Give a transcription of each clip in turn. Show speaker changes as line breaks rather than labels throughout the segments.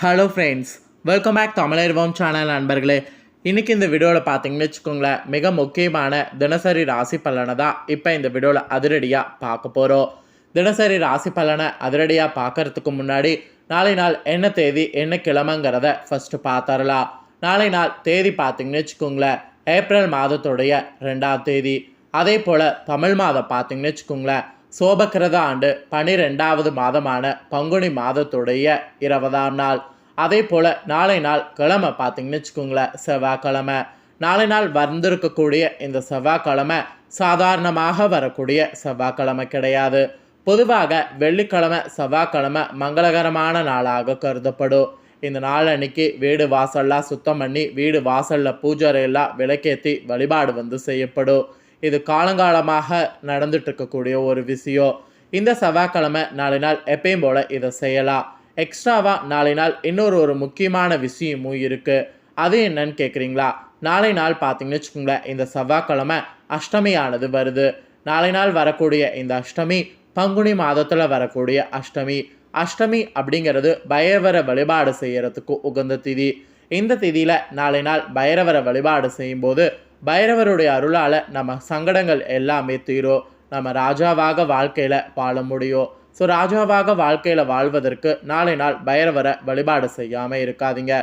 Hello friends welcome back தமிழர்வம் channel நண்பர்களே. இன்றைக்கி இந்த வீடியோவில் பார்த்தீங்கன்னு வச்சுக்கோங்களேன் மிக முக்கியமான தினசரி ராசி பலனை தான் இப்போ இந்த வீடியோவில் அதிரடியாக பார்க்க போகிறோம் தினசரி ராசி பலனை அதிரடியாக பார்க்கறதுக்கு முன்னாடி நாளை நாள் என்ன தேதி என்ன கிழமைங்கிறத ஃபஸ்ட்டு பார்த்துடலாம். நாளை நாள் தேதி பார்த்தீங்கன்னு வச்சுக்கோங்களேன் ஏப்ரல் மாதத்துடைய ரெண்டாம் தேதி. அதே போல் தமிழ் மாதம் பார்த்தீங்கன்னு வச்சுக்கோங்களேன் சோபக்கிரத ஆண்டு பனிரெண்டாவது மாதமான பங்குனி மாதத்துடைய இருபதாம் நாள். அதே போல் நாளை நாள் கிழமை பார்த்தீங்கன்னு வச்சுக்கோங்களேன் செவ்வாய்க்கிழமை. நாளை நாள் வந்திருக்கக்கூடிய இந்த செவ்வாய்க்கிழமை சாதாரணமாக வரக்கூடிய செவ்வாய்க்கிழமை கிடையாது. பொதுவாக வெள்ளிக்கிழமை செவ்வாய்க்கிழமை மங்களகரமான நாளாக கருதப்படும். இந்த நாள் அன்னைக்கு வீடு வாசல்லாம் சுத்தம் பண்ணி வீடு வாசலில் பூஜைறையெல்லாம் விளக்கேற்றி வழிபாடு வந்து செய்யப்படும். இது காலங்காலமாக நடந்துட்டு இருக்கக்கூடிய ஒரு விஷயம். இந்த செவ்வாய்க்கிழமை நாளை நாள் எப்பயும் போல் இதை செய்யலாம். எக்ஸ்ட்ராவாக நாளை நாள் இன்னொரு ஒரு முக்கியமான விஷயமும் இருக்குது அது என்னன்னு கேட்குறீங்களா நாளை நாள் பார்த்தீங்கன்னு வச்சுக்கோங்களேன் இந்த செவ்வாய்க்கிழமை அஷ்டமியானது வருது. நாளை நாள் வரக்கூடிய இந்த அஷ்டமி பங்குனி மாதத்தில் வரக்கூடிய அஷ்டமி. அஷ்டமி அப்படிங்கிறது பைரவரை வழிபாடு செய்யறதுக்கு உகந்த திதி. இந்த திதியில் நாளை நாள் பைரவரை வழிபாடு செய்யும்போது பைரவருடைய அருளால் நம்ம சங்கடங்கள் எல்லாமே தீரும் நம்ம ராஜாவாக வாழ்க்கையில் வாழ முடியும் ஸோ ராஜாவாக வாழ்க்கையில் வாழ்வதற்கு நாளை நாள் பைரவரை வழிபாடு செய்யாமல் இருக்காதீங்க.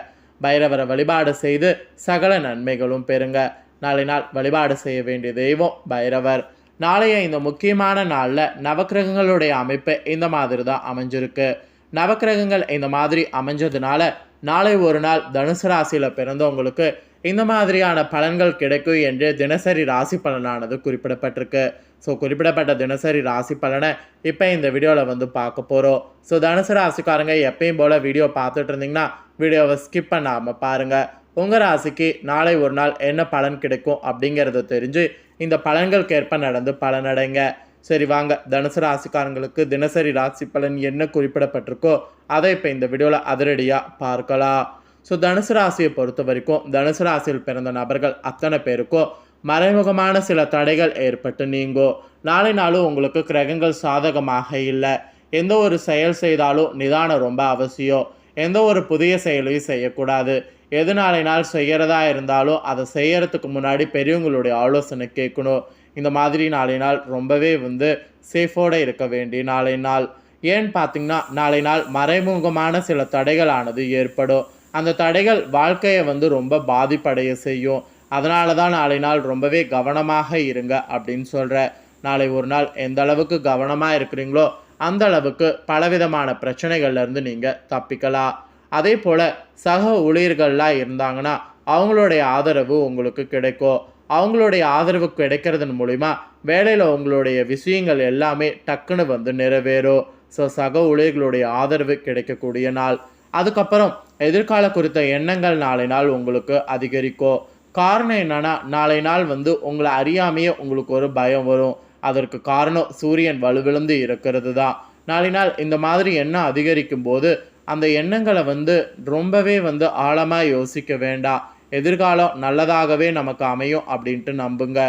பைரவரை வழிபாடு செய்து சகல நன்மைகளும் பெறுங்க. நாளை நாள் வழிபாடு செய்ய வேண்டிய தெய்வம் பைரவர். நாளைய இந்த முக்கியமான நாளில் நவக்கிரகங்களுடைய அமைப்பு இந்த மாதிரி தான் அமைஞ்சிருக்கு. நவக்கிரகங்கள் இந்த மாதிரி அமைஞ்சதுனால நாளை ஒரு நாள் தனுசு ராசியில் பிறந்தவங்களுக்கு இந்த மாதிரியான பலன்கள் கிடைக்கும் என்று தினசரி ராசி பலனானது குறிப்பிடப்பட்டிருக்கு. ஸோ குறிப்பிடப்பட்ட தினசரி ராசி பலனை இப்போ இந்த வீடியோவில் வந்து பார்க்க போகிறோம் ஸோ தனுசு ராசிக்காரங்க எப்பயும் போல் வீடியோ பார்த்துட்டு இருந்தீங்கன்னா வீடியோவை ஸ்கிப் பண்ணாமல் பாருங்கள் உங்கள் ராசிக்கு நாளை ஒரு நாள் என்ன பலன் கிடைக்கும் அப்படிங்கிறத தெரிஞ்சு இந்த பலன்களுக்கேற்ப நடந்து பலனடைங்க. சரி வாங்க. தனுசு ராசிக்காரங்களுக்கு தினசரி ராசி பலன் என்ன குறிப்பிடப்பட்டிருக்கோ அதை இப்போ இந்த வீடியோவில் அதிரடியாக பார்க்கலாம். ஸோ தனுசு ராசியை பொறுத்த வரைக்கும் தனுசு ராசியில் பிறந்த நபர்கள் அத்தனை பேருக்கும் மறைமுகமான சில தடைகள் ஏற்பட்டு நீங்கும் நாளை நாளும் உங்களுக்கு கிரகங்கள் சாதகமாக இல்லை. எந்த ஒரு செயல் செய்தாலும் நிதானம் ரொம்ப அவசியம். எந்த ஒரு புதிய செயலையும் செய்யக்கூடாது. எது நாளை நாள் செய்கிறதா இருந்தாலும் அதை செய்யறதுக்கு முன்னாடி பெரியவங்களுடைய ஆலோசனை கேட்கணும். இந்த மாதிரி நாளை நாள் ரொம்பவே வந்து சேஃபோடு இருக்க வேண்டிய நாளை நாள். ஏன்னு பார்த்தீங்கன்னா நாளை நாள் மறைமுகமான சில தடைகளானது ஏற்படும். அந்த தடைகள் வாழ்க்கையை வந்து ரொம்ப பாதிப்படைய செய்யும். அதனால தான் நாளை நாள் ரொம்பவே கவனமாக இருங்க அப்படின்னு சொல்கிற நாளை ஒரு நாள் எந்த அளவுக்கு கவனமாக இருக்கிறீங்களோ அந்த அளவுக்கு பலவிதமான பிரச்சனைகள்லேருந்து நீங்கள் தப்பிக்கலாம். அதே போல் சக ஊழியர்கள்லாம் இருந்தாங்கன்னா அவங்களுடைய ஆதரவு உங்களுக்கு கிடைக்கும். அவங்களுடைய ஆதரவு கிடைக்கிறதன் மூலிமா வேலையில் உங்களுடைய விஷயங்கள் எல்லாமே டக்குன்னு வந்து நிறைவேறும். ஸோ சக ஊழியர்களுடைய ஆதரவு கிடைக்கக்கூடிய நாள். அதுக்கப்புறம் எதிர்கால குறித்த எண்ணங்கள் நாளை நாள் உங்களுக்கு அதிகரிக்கும் காரணம் என்னன்னா நாளை நாள் வந்து உங்களை அறியாமையே உங்களுக்கு ஒரு பயம் வரும். அதற்கு காரணம் சூரியன் வலுவிழந்து இருக்கிறது தான் நாளை நாள் இந்த மாதிரி எண்ணம் அதிகரிக்கும் போது அந்த எண்ணங்களை வந்து ரொம்பவே வந்து ஆழமாக யோசிக்க வேண்டாம். எதிர்காலம் நல்லதாகவே நமக்கு அமையும் அப்படின்ட்டு நம்புங்க.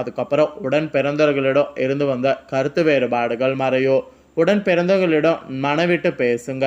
அதுக்கப்புறம் உடன் பிறந்தவர்களிடம் இருந்து வந்த கருத்து வேறுபாடுகள் மறையும் உடன் பிறந்தவர்களிடம் மனவிட்டு பேசுங்க.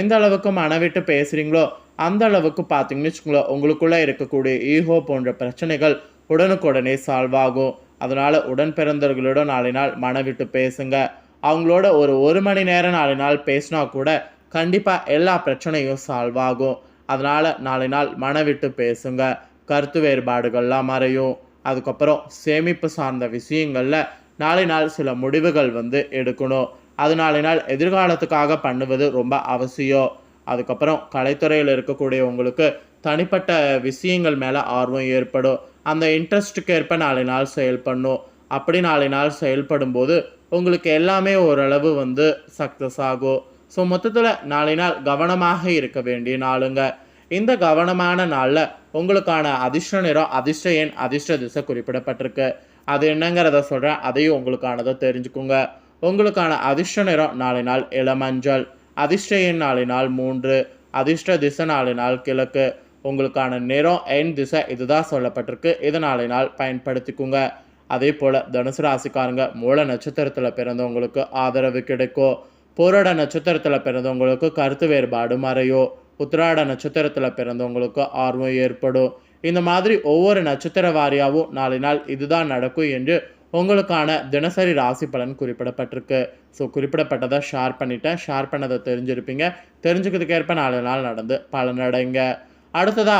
எந்த அளவுக்கு மனவிட்டு பேசுகிறீங்களோ அந்த அளவுக்கு பார்த்தீங்கன்னு வச்சுக்கோங்களேன் உங்களுக்குள்ளே இருக்கக்கூடிய ஈகோ போன்ற பிரச்சனைகள் உடனுக்குடனே சால்வ் ஆகும். அதனால் உடன் பிறந்தவர்களோட நாளை நாள் மனவிட்டு பேசுங்க. அவங்களோட ஒரு ஒரு மணி நேரம் நாளை நாள் பேசினா கூட கண்டிப்பாக எல்லா பிரச்சனையும் சால்வ் ஆகும். அதனால் நாளை நாள் மனவிட்டு பேசுங்க. கருத்து வேறுபாடுகள்லாம் மறையும். அதுக்கப்புறம் சேமிப்பு சார்ந்த விஷயங்களில் நாளை நாள் சில முடிவுகள் வந்து எடுக்கணும். அது நாளை நாள் எதிர்காலத்துக்காக பண்ணுவது ரொம்ப அவசியம். அதுக்கப்புறம் கலைத்துறையில் இருக்கக்கூடிய உங்களுக்கு தனிப்பட்ட விஷயங்கள் மேலே ஆர்வம் ஏற்படும். அந்த இன்ட்ரெஸ்ட்டுக்கு ஏற்ப நாளை நாள் செயல்படணும். அப்படி நாளை நாள் செயல்படும் போது உங்களுக்கு எல்லாமே ஓரளவு வந்து சக்ஸஸ் ஆகும். ஸோ மொத்தத்தில் நாளை நாள் கவனமாக இருக்க வேண்டிய நாளுங்க. இந்த கவனமான நாளில் உங்களுக்கான அதிர்ஷ்ட நிறம் அதிர்ஷ்ட எண் அதிர்ஷ்ட திசை குறிப்பிடப்பட்டிருக்கு. அது என்னங்கிறத சொல்கிறேன் அதையும் உங்களுக்கானதை தெரிஞ்சுக்குங்க. உங்களுக்கான அதிர்ஷ்ட நிறம் நாளை நாள் இளமஞ்சள் அதிர்ஷ்ட எண் நாளை நாள் மூன்று அதிர்ஷ்ட திசை நாளை நாள் கிழக்கு. உங்களுக்கான நிறம் எண் திசை இதுதான் சொல்லப்பட்டிருக்கு. இதை நாளை நாள் பயன்படுத்திக்குங்க. அதே போல் தனுசு ராசிக்காரங்க மூல நட்சத்திரத்தில் பிறந்தவங்களுக்கு ஆதரவு கிடைக்கும் போராட நட்சத்திரத்தில் பிறந்தவங்களுக்கு கருத்து வேறுபாடு மறையும் உத்திராட நட்சத்திரத்தில் பிறந்தவங்களுக்கு ஆர்வம் ஏற்படும். இந்த மாதிரி ஒவ்வொரு நட்சத்திர வாரியாகவும் நாளை நாள் இதுதான் நடக்கும் என்று உங்களுக்கான தினசரி ராசி பலன் குறிப்பிடப்பட்டிருக்கு. ஸோ குறிப்பிடப்பட்டதை ஷேர் பண்ணிட்டேன் ஷேர் பண்ணதை தெரிஞ்சிருப்பீங்க. தெரிஞ்சுக்கிறதுக்கேற்ப நாலு நாள் நடந்து பலனடைங்க அடுத்ததா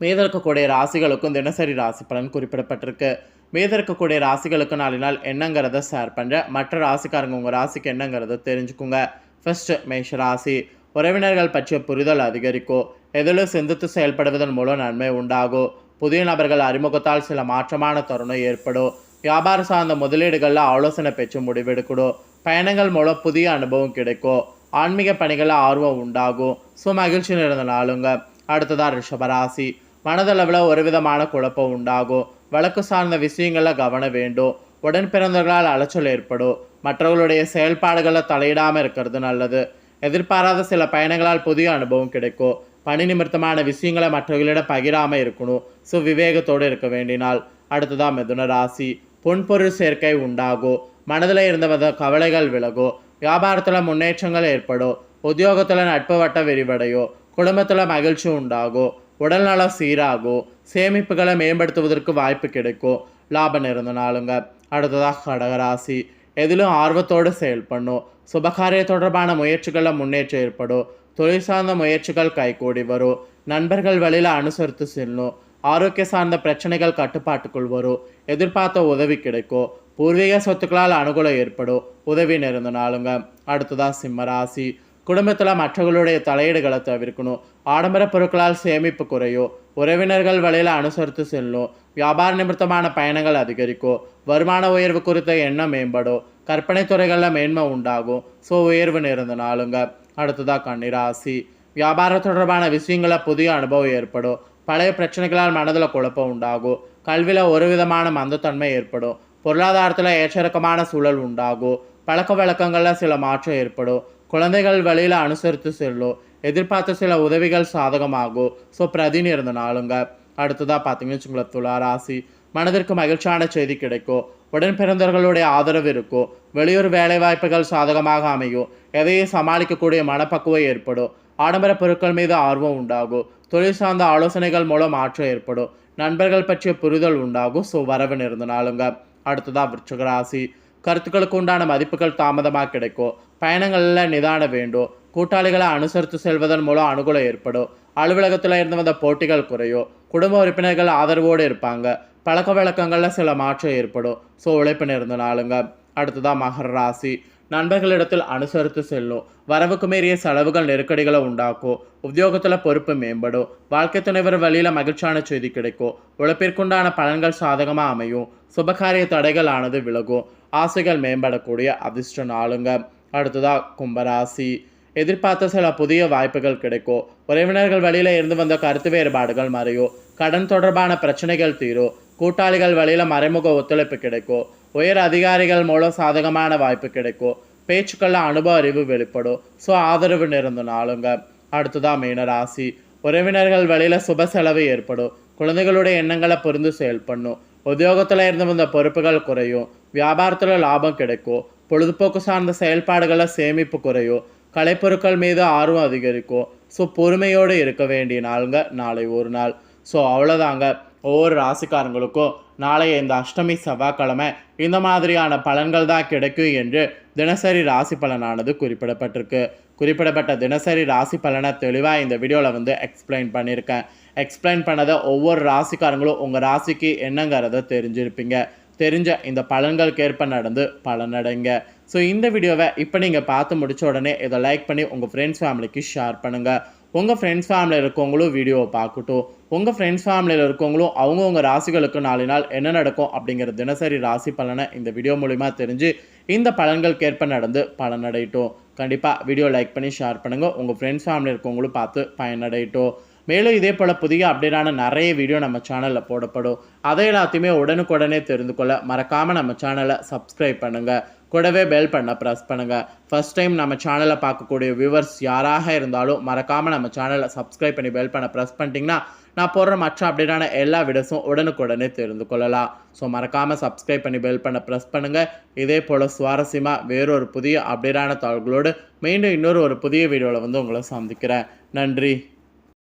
மீத இருக்கக்கூடிய ராசிகளுக்கும் தினசரி ராசி பலன் குறிப்பிடப்பட்டிருக்கு. மீத இருக்கக்கூடிய ராசிகளுக்கு நாலு நாள் என்னங்கிறத ஷேர் பண்ணுறேன் மற்ற ராசிக்காரங்க உங்கள் ராசிக்கு என்னங்கிறத தெரிஞ்சுக்குங்க. ஃபஸ்ட்டு மேஷ ராசி. உறவினர்கள் பற்றிய புரிதல் அதிகரிக்கும். எதிலும் சிந்தித்து செயல்படுவதன் மூலம் நன்மை உண்டாகும். புதிய நபர்கள் அறிமுகத்தால் சில மாற்றமான தருணம் ஏற்படும். வியாபாரம் சார்ந்த முதலீடுகளில் ஆலோசனை பெற்று முடிவெடுக்கணும். பயணங்கள் மூலம் புதிய அனுபவம் கிடைக்கும். ஆன்மீக பணிகளில் ஆர்வம் உண்டாகும். ஸோ மகிழ்ச்சி நிறைந்த நாளுங்க. அடுத்ததா ரிஷபராசி. மனதளவில் ஒரு விதமான குழப்பம் உண்டாகும். வழக்கு சார்ந்த விஷயங்களில் கவனம் வேண்டும். உடன் பிறந்தவர்களால் அலைச்சல் ஏற்படும். மற்றவர்களுடைய செயல்பாடுகளை தலையிடாமல் இருக்கிறது நல்லது. எதிர்பாராத சில பயணங்களால் புதிய அனுபவம் கிடைக்கும். பணி நிமித்தமான விஷயங்களை மற்றவர்களிடம் பகிராமல் இருக்கணும். ஸோ விவேகத்தோடு இருக்க வேண்டினால் அடுத்ததான் மிதுன ராசி. பொன்பொருள் சேர்க்கை உண்டாகும் மனதில் இருந்த வித கவலைகள் விலகும் வியாபாரத்தில் முன்னேற்றங்கள் ஏற்படும் உத்தியோகத்தில் நட்பு வட்ட விரிவடையும் குடும்பத்தில் மகிழ்ச்சி உண்டாகும் உடல்நலம் சீராகும் சேமிப்புகளை மேம்படுத்துவதற்கு வாய்ப்பு கிடைக்கும் லாபம் இருந்தனாலுங்க அடுத்ததாக கடகராசி. எதிலும் ஆர்வத்தோடு செயல்படணும். சுபகாரிய தொடர்பான முயற்சிகளில் முன்னேற்றம் ஏற்படும் தொழில் சார்ந்த முயற்சிகள் கைகூடி வரும். நண்பர்கள் வழியில் அனுசரித்து செல்லும் ஆரோக்கிய சார்ந்த பிரச்சனைகள் கட்டுப்பாட்டுக்குள் வரும் எதிர்பார்த்த உதவி கிடைக்கும் பூர்வீக சொத்துக்களால் அனுகூலம் ஏற்படும் உதவி நிறந்தனாலுங்க நாளுங்க. சிம்ம ராசி. குடும்பத்தில் மற்றவர்களுடைய தலையீடுகளை தவிர்க்கணும். ஆடம்பர பொருட்களால் சேமிப்பு குறையும் உறவினர்கள் வழியில் அனுசரித்து செல்லும் வியாபார நிமித்தமான பயணங்கள் அதிகரிக்கும் வருமான உயர்வு குறித்த எண்ணம் மேம்படும் கற்பனை துறைகளில் மேன்மை உண்டாகும். ஸோ உயர்வு நேர்ந்த நாளுங்க. கன்னிராசி. வியாபாரம் தொடர்பான விஷயங்களில் புதிய அனுபவம் ஏற்படும் பழைய பிரச்சனைகளால் மனதில் குழப்பம் உண்டாகும். கல்வியில் ஒரு விதமான மந்தத்தன்மை ஏற்படும். பொருளாதாரத்தில் ஏற்றிறக்கமான சூழல் உண்டாகும். பழக்க வழக்கங்களில் சில மாற்றம் ஏற்படும். குழந்தைகள் வழியில் அனுசரித்து செல்லும். எதிர்பார்த்த சில உதவிகள் சாதகமாகும். ஸோ பிரதின்னு இருந்த நாளுங்க. அடுத்ததாக பார்த்தீங்கன்னு வச்சுங்களேன் துலா ராசி. மனதிற்கு மகிழ்ச்சியான செய்தி கிடைக்கும். உடன் பிறந்தவர்களுடைய ஆதரவு இருக்கும். வெளியூர் வேலைவாய்ப்புகள் சாதகமாக அமையும். எதையும் சமாளிக்கக்கூடிய மனப்பக்குவம் ஏற்படும். ஆடம்பர பொருட்கள் மீது ஆர்வம் உண்டாகும். தொழில் சார்ந்த ஆலோசனைகள் மூலம் மாற்றம் ஏற்படும். நண்பர்கள் பற்றிய புரிதல் உண்டாகும். ஸோ வரவு நிறந்த அடுத்ததாக விருச்சிக ராசி. கருத்துக்களுக்கு உண்டான மதிப்புகள் தாமதமாக கிடைக்கும். பயணங்களில் நிதான வேண்டும். கூட்டாளிகளை அனுசரித்து செல்வதன் மூலம் அனுகூலம் ஏற்படும். அலுவலகத்தில் இருந்து வந்த போட்டிகள் குறையும். குடும்ப உறுப்பினர்கள் ஆதரவோடு இருப்பாங்க. பழக்க வழக்கங்களில் சில மாற்றம் ஏற்படும். ஸோ உழைப்பு நிறந்த நாளுங்க. அடுத்ததாக மகர ராசி. நண்பர்களிடத்தில் அனுசரித்து செல்லும் வரவுக்கு மீறிய செலவுகள் நெருக்கடிகளை உண்டாக்கும் உத்தியோகத்தில் பொறுப்பு மேம்படும் வாழ்க்கை துணைவர் வழியில் மகிழ்ச்சியான செய்தி கிடைக்கும் உழைப்பிற்குண்டான பலன்கள் சாதகமாக அமையும். சுபகாரிய தடைகள் ஆனது விலகும் ஆசைகள் மேம்படக்கூடிய அதிர்ஷ்ட நாளுங்க. அடுத்ததாக கும்பராசி. எதிர்பார்த்த சில புதிய வாய்ப்புகள் கிடைக்கும் உறவினர்கள் வழியில் இருந்து வந்த கருத்து வேறுபாடுகள் மறையும் கடன் தொடர்பான பிரச்சனைகள் தீரும் கூட்டாளிகள் வழியில் மறைமுக ஒத்துழைப்பு கிடைக்கும் உயர் அதிகாரிகள் மூலம் சாதகமான வாய்ப்பு கிடைக்கும். பேச்சுக்களில் அனுபவ அறிவு வெளிப்படும். ஸோ ஆதரவு நிறந்த நாளுங்க. அடுத்ததாக மீனராசி உறவினர்கள் வழியில் சுப செலவு ஏற்படும். குழந்தைகளுடைய எண்ணங்களை புரிந்து செயல்படணும் உத்தியோகத்தில் இருந்து வந்த பொறுப்புகள் குறையும். வியாபாரத்தில் லாபம் கிடைக்கும். பொழுதுபோக்கு சார்ந்த செயல்பாடுகளை சேமிப்பு குறையும். கலைப்பொருட்கள் மீது ஆர்வம் அதிகரிக்கும். ஸோ பொறுமையோடு இருக்க வேண்டிய நாளுங்க. நாளை ஒரு நாள். ஸோ அவ்வளோதாங்க ஒவ்வொரு ராசிக்காரங்களுக்கும் நாளைய இந்த அஷ்டமி செவ்வாய்க்கிழமை இந்த மாதிரியான பலன்கள் தான் கிடைக்கும் என்று தினசரி ராசி பலனானது குறிப்பிடப்பட்டிருக்கு. குறிப்பிடப்பட்ட தினசரி ராசி பலனை தெளிவாக இந்த வீடியோவில் வந்து எக்ஸ்பிளைன் பண்ணியிருக்கேன். எக்ஸ்பிளைன் பண்ணதை ஒவ்வொரு ராசிக்காரங்களும் உங்கள் ராசிக்கு என்னங்கிறத தெரிஞ்சிருப்பீங்க. தெரிஞ்ச இந்த பலன்களுக்கேற்ப நடந்து பலனடைங்க. ஸோ இந்த வீடியோவை இப்போ நீங்கள் பார்த்து முடிச்ச உடனே இதை லைக் பண்ணி உங்கள் ஃப்ரெண்ட்ஸ் ஃபேமிலிக்கு ஷேர் பண்ணுங்கள் உங்கள் ஃப்ரெண்ட்ஸ் ஃபேமிலியில் இருக்கவங்களும் வீடியோவை பார்க்கட்டும். உங்கள் ஃப்ரெண்ட்ஸ் ஃபேமிலியில் இருக்கவங்களும் அவங்கவுங்க ராசிகளுக்கு நாலு நாள் என்ன நடக்கும் அப்படிங்கிற தினசரி ராசி பலனை இந்த வீடியோ மூலிமா தெரிஞ்சு இந்த பலன்களுக்கேற்ப நடந்து பலனடையட்டும். கண்டிப்பாக வீடியோ லைக் பண்ணி ஷேர் பண்ணுங்கள் உங்கள் ஃப்ரெண்ட்ஸ் ஃபேமிலி இருக்கவங்களும் பார்த்து பயனடையட்டும். மேலும் இதே போல் புதிய அப்டேட்டான நிறைய வீடியோ நம்ம சேனலில் போடப்படும். அதை எல்லாத்தையுமே உடனுக்குடனே தெரிந்து கொள்ள மறக்காமல் நம்ம சேனலை சப்ஸ்கிரைப் பண்ணுங்கள் கூடவே பெல் பண்ண ப்ரெஸ் பண்ணுங்கள் ஃபஸ்ட் டைம் நம்ம சேனலை பார்க்கக்கூடிய வியூவர்ஸ் யாராக இருந்தாலும் மறக்காமல் நம்ம சேனலை சப்ஸ்கிரைப் பண்ணி பெல் பண்ண ப்ரெஸ் பண்ணிட்டீங்கன்னா நான் போடுற மற்ற அப்டேட்டான எல்லா வீடியோஸும் உடனுக்குடனே தெரிந்து கொள்ளலாம். ஸோ மறக்காமல் சப்ஸ்கிரைப் பண்ணி பெல் பண்ண ப்ரெஸ் பண்ணுங்கள் இதே போல் சுவாரஸ்யமாக வேறொரு புதிய அப்டேட்டான தாள்களோடு மீண்டும் இன்னொரு ஒரு புதிய வீடியோவில் வந்து உங்களை சந்திக்கிறேன். நன்றி.